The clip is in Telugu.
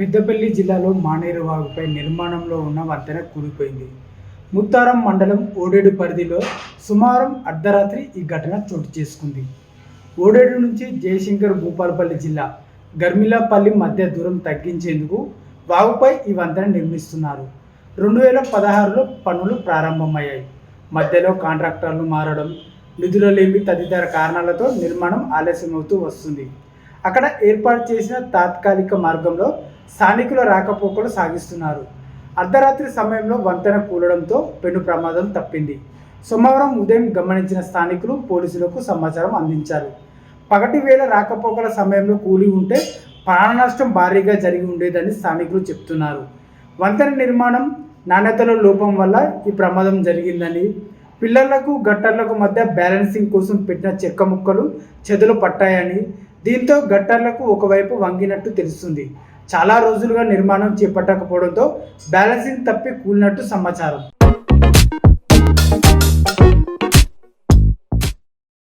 పెద్దపల్లి జిల్లాలో మానేరు వాగుపై నిర్మాణంలో ఉన్న వంతెన కూలిపోయింది. ముత్తారం మండలం ఓడేడు పరిధిలో సుమారు అర్ధరాత్రి ఈ ఘటన చోటు చేసుకుంది. ఓడేడు నుంచి జయశంకర్ భూపాలపల్లి జిల్లా గర్మిలాపల్లి మధ్య దూరం తగ్గించేందుకు వాగుపై ఈ వంతెన నిర్మిస్తున్నారు. రెండు వేల పదహారులో పనులు ప్రారంభమయ్యాయి. మధ్యలో కాంట్రాక్టర్లు మారడం నిధుల లేమి తదితర కారణాలతో నిర్మాణం ఆలస్యమవుతూ వస్తుంది. అక్కడ ఏర్పాటు చేసిన తాత్కాలిక మార్గంలో స్థానికుల రాకపోకలు సాగిస్తున్నారు. అర్ధరాత్రి సమయంలో వంతెన కూలడంతో పెను ప్రమాదం తప్పింది. సోమవారం ఉదయం గమనించిన స్థానికులు పోలీసులకు సమాచారం అందించారు. పగటి వేళ రాకపోకల సమయంలో కూలి ఉంటే ప్రాణ నష్టం భారీగా జరిగి ఉండేదని స్థానికులు చెప్తున్నారు. వంతెన నిర్మాణం నాణ్యతలో లోపం వల్ల ఈ ప్రమాదం జరిగిందని పిల్లలకు గట్టర్లకు మధ్య బ్యాలెన్సింగ్ కోసం పెట్టిన చెక్క ముక్కలు చెదలు పట్టాయని దీంతో గట్టర్లకు ఒకవైపు వంగినట్టు తెలుస్తుంది. చాలా రోజులుగా నిర్మాణం చేపట్టకపోవడంతో బ్యాలెన్సింగ్ తప్పి కూలినట్టు సమాచారం.